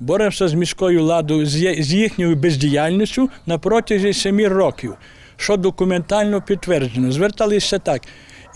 Боремося з міською владою з їхньою бездіяльністю на протязі семи років, що документально підтверджено. Зверталися так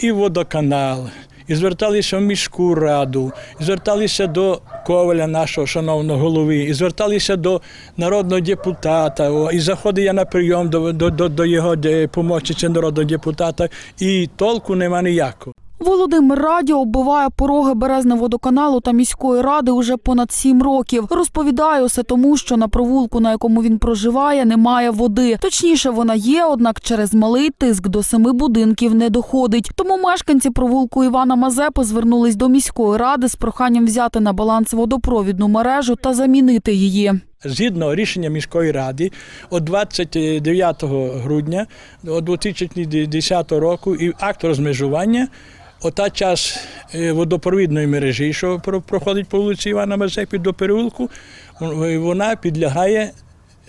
і в водоканал, і зверталися в міську раду, і зверталися до Коваля, нашого шановного голови, і зверталися до народного депутата. І заходив я на прийом до, до, до, до його помічниця народного депутата, і толку нема ніякого. Володимир Радіо оббиває пороги Березне водоканалу та міської ради уже понад сім років. Розповідає усе тому, що на провулку, на якому він проживає, немає води. Точніше, вона є, однак через малий тиск до семи будинків не доходить. Тому мешканці провулку Івана Мазепи звернулись до міської ради з проханням взяти на баланс водопровідну мережу та замінити її. Згідно рішення міської ради від 29 грудня 2010 року і акт розмежування, ота час е, водопровідної мережі, що проходить по вулиці Івана Мазепи до переулку, вона підлягає,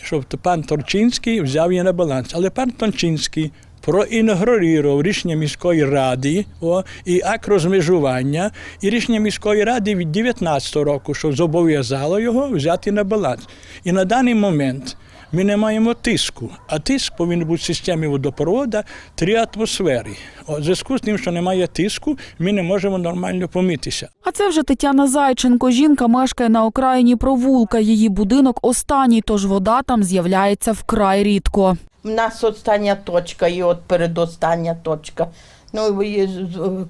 щоб пан Торчинський взяв її на баланс. Але пан Торчинський проігнорував рішення міської ради о, і акт розмежування, і рішення міської ради від 19 року, що зобов'язало його взяти на баланс. І на даний момент ми не маємо тиску, а тиск повинен бути в системі водопроводу три атмосфери. В зв'язку з тим, що немає тиску, ми не можемо нормально помитися. А це вже Тетяна Зайченко. Жінка мешкає на окраїні провулка. Її будинок останній, тож вода там з'являється вкрай рідко. У нас остання точка і от передостання точка. Ну, і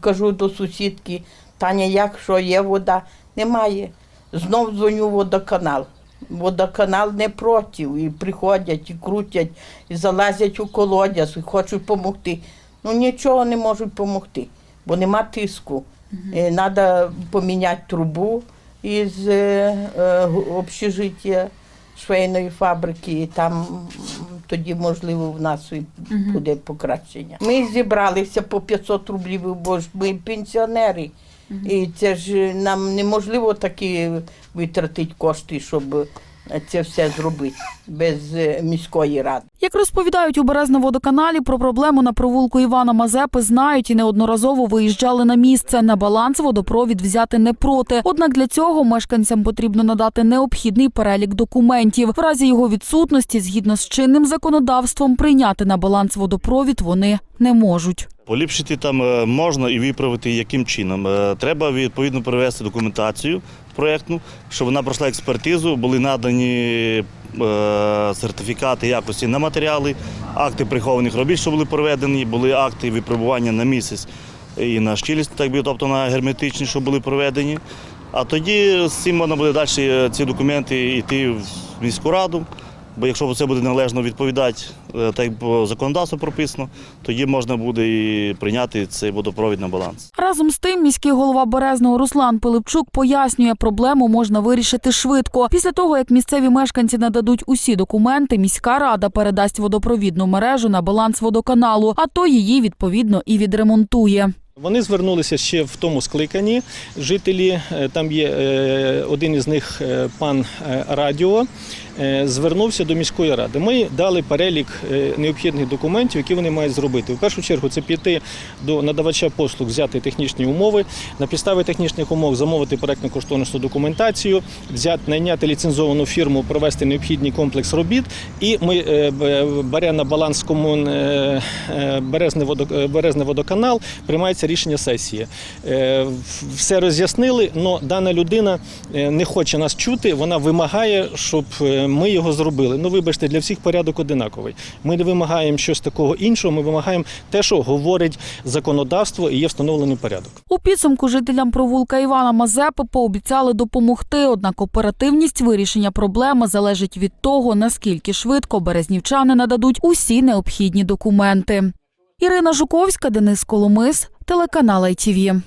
кажу до сусідки, Таня, як що є вода? Немає. Знов дзвоню в водоканал. Водоканал не проти. І приходять, і крутять, і залазять у колодязь, і хочуть допомогти. Ну нічого не можуть допомогти, бо нема тиску. Треба поміняти трубу із е, е, общежиття швейної фабрики, і там тоді, можливо, в нас і буде покращення. Ми зібралися по 500 рублів, бо ж ми пенсіонери. І це ж нам неможливо такі витратити кошти, щоб це все зробити без е, міської ради. Як розповідають у Березневодоканалі, про проблему на провулку Івана Мазепи знають і неодноразово виїжджали на місце. На баланс водопровід взяти не проти. Однак для цього мешканцям потрібно надати необхідний перелік документів. В разі його відсутності, згідно з чинним законодавством, прийняти на баланс водопровід вони не можуть. Поліпшити там е, можна і виправити яким чином. Е, Треба відповідно перевести документацію проєктну, що вона пройшла експертизу, були надані е, сертифікати якості на матеріали, акти прихованих робіт, що були проведені, були акти випробування на місяць і на щілість, так би, тобто на герметичні, що були проведені. А тоді з цим можна буде далі е, ці документи йти в міську раду. Бо якщо це буде належно відповідати, е, так як по прописано, тоді можна буде і прийняти цей водопровід на баланс. Разом з тим, міський голова Березного Руслан Пилипчук пояснює, проблему можна вирішити швидко. Після того, як місцеві мешканці нададуть усі документи, міська рада передасть водопровідну мережу на баланс водоканалу, а то її відповідно і відремонтує. Вони звернулися ще в тому скликанні. Жителі е, там є е, один із них, е, пан Радіо, звернувся до міської ради. Ми дали перелік необхідних документів, які вони мають зробити. В першу чергу це піти до надавача послуг, взяти технічні умови, на підставі технічних умов замовити проектно кошторисну документацію, взяти найняти ліцензовану фірму, провести необхідний комплекс робіт. І ми бере на баланс комун е, е, е, Березний водоканал, приймається рішення сесії. Е, Все роз'яснили, але дана людина е, не хоче нас чути, вона вимагає, щоб е, ми його зробили. Ну, вибачте, для всіх порядок одинаковий. Ми не вимагаємо щось такого іншого, ми вимагаємо те, що говорить законодавство і є встановлений порядок. У підсумку жителям провулка Івана Мазепи пообіцяли допомогти. Однак оперативність вирішення проблеми залежить від того, наскільки швидко березнівчани нададуть усі необхідні документи. Ірина Жуковська, Денис Коломис, телеканал ITV.